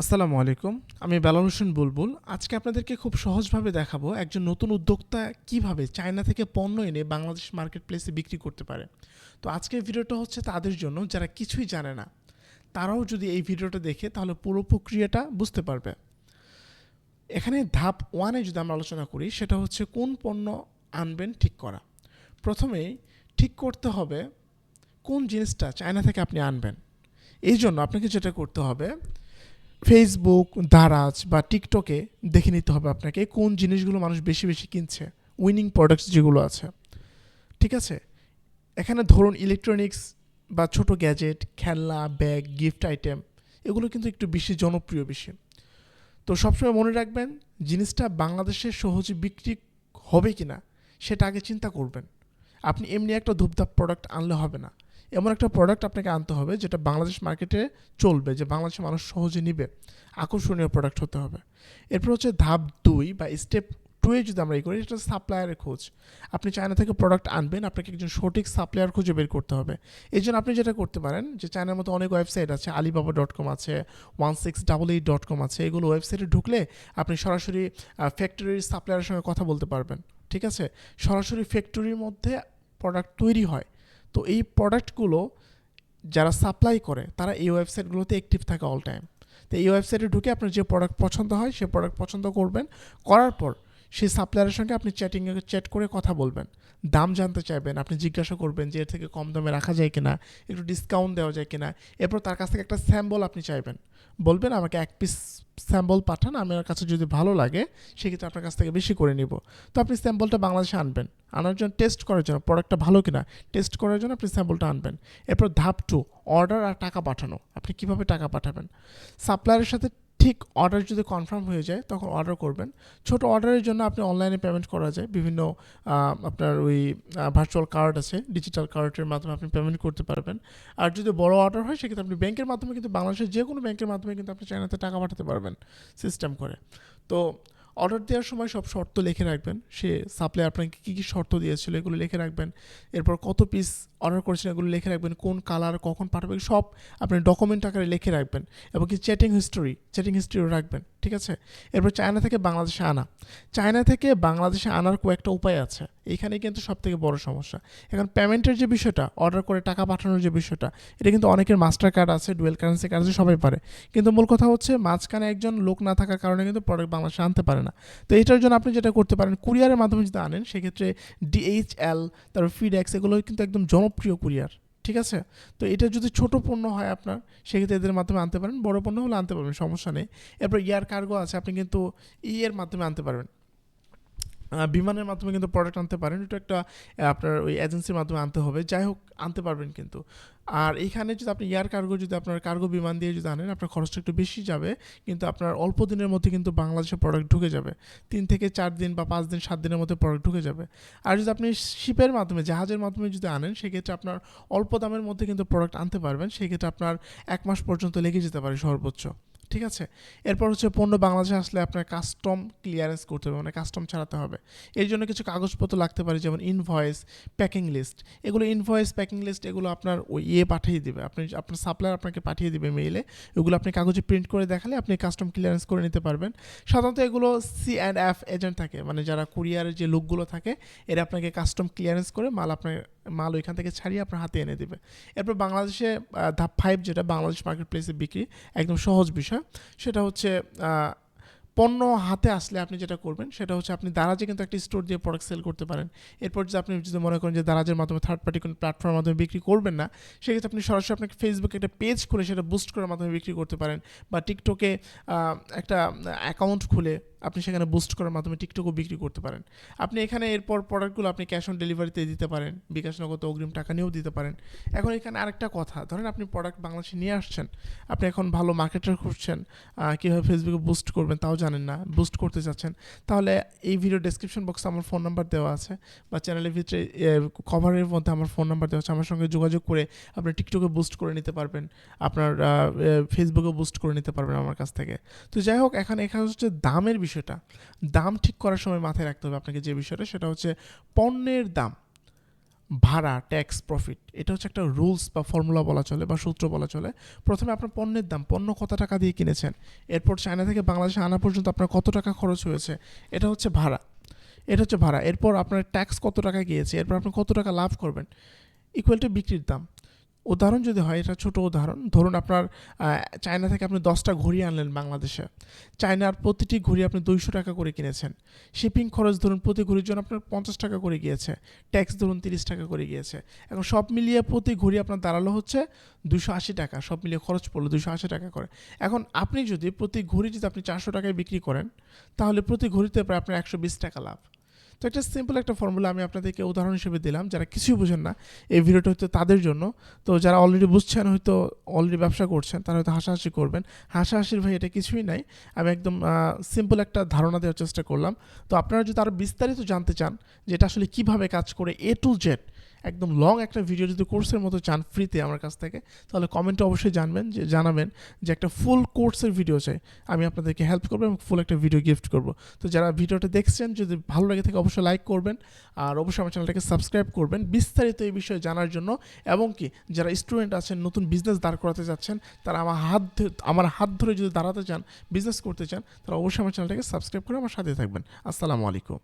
আসসালামু আলাইকুম, আমি বেলাল হোসেন বুলবুল। আজকে আপনাদেরকে খুব সহজভাবে দেখাবো একজন নতুন উদ্যোক্তা কীভাবে চায়না থেকে পণ্য এনে বাংলাদেশ মার্কেট প্লেসে বিক্রি করতে পারে। তো আজকের ভিডিওটা হচ্ছে তাদের জন্য, যারা কিছুই জানে না, তারাও যদি এই ভিডিওটা দেখে, তাহলে পুরো প্রক্রিয়াটা বুঝতে পারবে। এখানে ধাপ ওয়ানে যদি আমরা আলোচনা করি, সেটা হচ্ছে কোন পণ্য আনবেন ঠিক করা। প্রথমেই ঠিক করতে হবে কোন জিনিসটা চায়না থেকে আপনি আনবেন। এই জন্য আপনাকে যেটা করতে হবে ফেসবুক দারাজ বা টিকটকে দেখে নিতে হবে আপনাকে কোন জিনিসগুলো মানুষ বেশি বেশি কিনছে উইনিং প্রোডাক্টস যেগুলো আছে। ঠিক আছে? এখানে ধরুন ইলেকট্রনিক্স বা ছোট গ্যাজেট খেলনা ব্যাগ গিফট আইটেম এগুলো কিন্তু একটু বেশি জনপ্রিয় বেশি। তো সবসময় মনে রাখবেন, জিনিসটা বাংলাদেশে সহজে বিক্রি হবে কি না সেটা আগে চিন্তা করবেন। আপনি এমনি একটা ধূপধাপ প্রোডাক্ট আনলে হবে না। এমন একটা প্রোডাক্ট আপনাকে আনতে হবে যেটা বাংলাদেশ মার্কেটে চলবে, যে বাংলাদেশের মানুষ সহজে নিবে। আকর্ষণীয় প্রোডাক্ট হতে হবে। এরপর হচ্ছে ধাপ দুই বা স্টেপ টুয়ে যদি আমরা এই করি সেটা সাপ্লায়ারের খোঁজ। আপনি চায়না থেকে প্রোডাক্ট আনবেন, আপনাকে একজন সঠিক সাপ্লায়ার খুঁজে বের করতে হবে। এই জন্য আপনি যেটা করতে পারেন, যে চায়নার মতো অনেক ওয়েবসাইট আছে আলিবাবা ডট কম আছে one six double eight dot com আছে, এগুলো ওয়েবসাইটে ঢুকলে আপনি সরাসরি ফ্যাক্টরির সাপ্লায়ারের সঙ্গে কথা বলতে পারবেন। ঠিক আছে? সরাসরি ফ্যাক্টরির মধ্যে প্রোডাক্ট তৈরি হয়। তো এই প্রোডাক্টগুলো যারা সাপ্লাই করে, তারা এই ওয়েবসাইটগুলোতে অ্যাক্টিভ থাকে অল টাইম তো এই ওয়েবসাইটে ঢুকে আপনার যে প্রোডাক্ট পছন্দ হয়, সে প্রোডাক্ট পছন্দ করবেন। করার পর সেই সাপ্লায়ারের সঙ্গে আপনি চ্যাটিংয়ে চ্যাট করে কথা বলবেন। দাম জানতে চাইবেন, আপনি জিজ্ঞাসা করবেন যে এর থেকে কম দামে রাখা যায় কিনা, একটু ডিসকাউন্ট দেওয়া যায় কিনা। এরপর তার কাছ থেকে একটা স্যাম্বল আপনি চাইবেন। বলবেন, আমাকে এক পিস স্যাম্বল পাঠান আমার কাছে যদি ভালো লাগে, সেক্ষেত্রে আপনার কাছ থেকে বেশি করে নিব। তো আপনি স্যাম্পলটা বাংলাদেশে আনবেন। আনার জন্য টেস্ট করার জন্য প্রোডাক্টটা ভালো কিনা টেস্ট করার জন্য আপনি স্যাম্পলটা আনবেন। এরপর ধাপ টু অর্ডার আর টাকা পাঠানো। আপনি কীভাবে টাকা পাঠাবেন? সাপ্লায়ারের সাথে ঠিক অর্ডার যদি কনফার্ম হয়ে যায়, তখন অর্ডার করবেন। ছোট অর্ডারের জন্য আপনি অনলাইনে পেমেন্ট করা যায়। বিভিন্ন আপনার ওই ভার্চুয়াল কার্ড আছে ডিজিটাল কার্ডের মাধ্যমে আপনি পেমেন্ট করতে পারবেন। আর যদি বড় অর্ডার হয়, সেক্ষেত্রে আপনি ব্যাংকের মাধ্যমে কিন্তু বাংলাদেশের যে কোনো ব্যাংকের মাধ্যমে কিন্তু আপনি চায়নাতে টাকা পাঠাতে পারবেন সিস্টেম করে। তো অর্ডার দেওয়ার সময় সব শর্ত লিখে রাখবেন। সে সাপ্লাই আপনাকে কী কী শর্ত দিয়েছিল এগুলো লিখে রাখবেন। এরপর কত পিস অর্ডার করেছেন এগুলো লিখে রাখবেন। কোন কালার কখন পাঠাবেন, সব আপনি ডকুমেন্ট আকারে লিখে রাখবেন। এবং কি চ্যাটিং হিস্টোরি চ্যাটিং হিস্টোরিও রাখবেন। ঠিক আছে? এরপর চায়না থেকে বাংলাদেশে আনা। চায়না থেকে বাংলাদেশে আনার কয়েকটা উপায় আছে। এইখানে কিন্তু সব থেকে বড় সমস্যা। এখন পেমেন্টের যে বিষয়টা অর্ডার করে টাকা পাঠানোর যে বিষয়টা, এটা কিন্তু অনেকের মাস্টার কার্ড আছে ডুয়েল কারেন্সি কার্ড আছে, সবাই পারে। কিন্তু মূল কথা হচ্ছে, মাঝখানে একজন লোক না থাকার কারণে কিন্তু প্রোডাক্ট বাংলাদেশে আনতে পারে না। তো এটার জন্য আপনি যেটা করতে পারেন কুরিয়ারের মাধ্যমে যদি আনেন, সেক্ষেত্রে ডিএইচএল তারপর ফিডএক্স এগুলো কিন্তু একদম জনপ্রিয় কুরিয়ার ঠিক আছে? তো এটা যদি ছোট পণ্য হয় আপনার, সেক্ষেত্রে এদের মাধ্যমে আনতে পারেন। বড় পণ্য হলে আনতে পারবেন, সমস্যা নেই। এরপর ইয়ার কার্গো আছে, আপনি কিন্তু ইয়ের মাধ্যমে আনতে পারবেন। বিমানের মাধ্যমে কিন্তু প্রোডাক্ট আনতে পারেন। এটা একটা আপনার ওই এজেন্সির মাধ্যমে আনতে হবে। যাই হোক, আনতে পারবেন কিন্তু। আর এখানে যদি আপনি এয়ার কার্গো যদি আপনার কার্গো বিমান দিয়ে যদি আনেন, আপনার খরচটা একটু বেশি যাবে, কিন্তু আপনার অল্প দিনের মধ্যে কিন্তু বাংলাদেশে প্রোডাক্ট ঢুকে যাবে। তিন থেকে চার দিন বা পাঁচ দিন, সাত দিনের মধ্যে প্রোডাক্ট ঢুকে যাবে। আর যদি আপনি শিপের মাধ্যমে, জাহাজের মাধ্যমে যদি আনেন, সেক্ষেত্রে আপনার অল্প দামের মধ্যে কিন্তু প্রোডাক্ট আনতে পারবেন। সেক্ষেত্রে আপনার এক মাস পর্যন্ত লেগে যেতে পারে সর্বোচ্চ। ঠিক আছে? এরপর হচ্ছে পণ্য বাংলাদেশে আসলে আপনার কাস্টম ক্লিয়ারেন্স করতে হবে মানে কাস্টম ছাড়াতে হবে। এর জন্য কিছু কাগজপত্র লাগতে পারে, যেমন ইনভয়েস প্যাকিং লিস্ট এগুলো ইনভয়েস প্যাকিং লিস্ট এগুলো আপনার ওই ইয়ে পাঠিয়ে দেবে। আপনি আপনার সাপ্লায়ার আপনাকে পাঠিয়ে দেবে মেইলে এগুলো আপনি কাগজে প্রিন্ট করে দেখালে আপনি কাস্টম ক্লিয়ারেন্স করে নিতে পারবেন। সাধারণত এগুলো সি অ্যান্ড এফ এজেন্ট থাকে মানে যারা কুরিয়ারের যে লোকগুলো থাকে, এরা আপনাকে কাস্টম ক্লিয়ারেন্স করে মাল আপনার মাল ওইখান থেকে ছাড়িয়ে আপনার হাতে এনে দেবে। এরপর বাংলাদেশে ধাপ ফাইভ যেটা বাংলাদেশ মার্কেট প্লেসে বিক্রি, একদম সহজ বিষয়, সেটা হচ্ছে পণ্য হাতে আসলে আপনি যেটা করবেন, সেটা হচ্ছে আপনি দারাজে কিন্তু একটা স্টোর দিয়ে প্রোডাক্ট সেল করতে পারেন। এরপর যদি আপনি যদি মনে করেন যে দারাজের মাধ্যমে থার্ড পার্টি কোনো প্ল্যাটফর্মের মাধ্যমে বিক্রি করবেন না, সেক্ষেত্রে আপনি সরাসরি আপনাকে ফেসবুকে একটা পেজ খুলে সেটা বুস্ট করার মাধ্যমে বিক্রি করতে পারেন বা টিকটকে একটা অ্যাকাউন্ট খুলে আপনি সেখানে বুস্ট করার মাধ্যমে টিকটকও বিক্রি করতে পারেন। আপনি এখানে এরপর প্রোডাক্টগুলো আপনি ক্যাশ অন ডেলিভারিতে দিতে পারেন, বিকাশ নগদ অগ্রিম টাকা নিয়েও দিতে পারেন। এখন এখানে আরেকটা কথা, ধরেন আপনি প্রোডাক্ট বাংলাদেশে নিয়ে আসছেন, আপনি এখন ভালো মার্কেটার খুঁজছেন কীভাবে ফেসবুকে বুস্ট করবেন তাও জানেন না বুস্ট করতে চাচ্ছেন, তাহলে এই ভিডিও ডেসক্রিপশন বক্সে আমার ফোন নাম্বার দেওয়া আছে বা চ্যানেলের ভিতরে কভারের মধ্যে আমার ফোন নাম্বার দেওয়া আছে, আমার সঙ্গে যোগাযোগ করে আপনি টিকটকে বুস্ট করে নিতে পারবেন, আপনার ফেসবুকে বুস্ট করে নিতে পারবেন আমার কাছ থেকে। তো যাই হোক, এখানে এখানে হচ্ছে দামের বিষয়টা। দাম ঠিক করার সময় মাথায় রাখতে হবে আপনাকে যে বিষয়টা, সেটা হচ্ছে পণ্যের দাম। ভাড়া ট্যাক্স প্রফিট এটা হচ্ছে একটা রুলস বা ফর্মুলা বলা চলে বা সূত্র বলা চলে। প্রথমে আপনার পণ্যের দাম, পণ্য কত টাকা দিয়ে কিনেছেন, এরপর চায়না থেকে বাংলাদেশে আনা পর্যন্ত আপনার কত টাকা খরচ হয়েছে, এটা হচ্ছে ভাড়া। এটা হচ্ছে ভাড়া, এরপর আপনার ট্যাক্স কত টাকা গিয়েছে, এরপর আপনি কত টাকা লাভ করবেন ইকুয়াল টু বিক্রির দাম। উদাহরণ যদি হয়, এটা ছোট উদাহরণ। ধরুন আপনার চায়না থেকে আপনি দশটা ঘড়ি আনলেন বাংলাদেশে। চায়নার প্রতিটি ঘড়ি আপনি দুইশো টাকা করে কিনেছেন। শিপিং খরচ ধরুন প্রতি ঘড়ির জন্য আপনার পঞ্চাশ টাকা করে গিয়েছে। ট্যাক্স ধরুন তিরিশ টাকা করে গিয়েছে। এখন সব মিলিয়ে প্রতি ঘড়ি আপনার দাঁড়াল হচ্ছে দুশো আশি টাকা। সব মিলিয়ে খরচ পড়ল দুশো আশি টাকা করে। এখন আপনি যদি প্রতি ঘড়ি যদি আপনি চারশো টাকায় বিক্রি করেন, তাহলে প্রতি ঘড়িতে প্রায় আপনার একশো বিশ টাকা লাভ। তো একটা সিম্পল একটা ফর্মুলা আমি আপনাদেরকে উদাহরণ হিসেবে দিলাম, যারা কিছুই বুঝেন না, এই ভিডিওটা হয়তো তাদের জন্য। তো যারা অলরেডি বুঝছেন, হয়তো অলরেডি ব্যবসা করছেন, তারা হয়তো হাসাহাসি করবেন। হাসাহাসির ভাই এটা কিছুই নাই। আমি একদম সিম্পল একটা ধারণা দেওয়ার চেষ্টা করলাম। তো আপনারা যদি আরও বিস্তারিত জানতে চান যে এটা আসলে কীভাবে কাজ করে এ টু জেড একদম লং একটা ভিডিও যদি কোর্সের মতো চান ফ্রিতে আমার কাছ থেকে, তাহলে কমেন্টে অবশ্যই জানবেন, যে জানাবেন যে একটা ফুল কোর্সের ভিডিও চাই। আমি আপনাদেরকে হেল্প করব এবং ফুল একটা ভিডিও গিফট করব। তো যারা ভিডিওটা দেখছেন, যদি ভালো লাগে থাকে অবশ্যই লাইক করবেন, আর অবশ্যই আমার চ্যানেলটাকে সাবস্ক্রাইব করবেন বিস্তারিত এই বিষয়ে জানার জন্য। এবং কি, যারা স্টুডেন্ট আছেন, নতুন বিজনেস দাঁড় করাতে যাচ্ছেন, তারা আমার হাত আমার হাত ধরে যদি দাঁড়াতে চান বিজনেস করতে চান, তারা অবশ্যই আমার চ্যানেলটাকে সাবস্ক্রাইব করে আমার সাথে থাকবেন। আসসালামু আলাইকুম।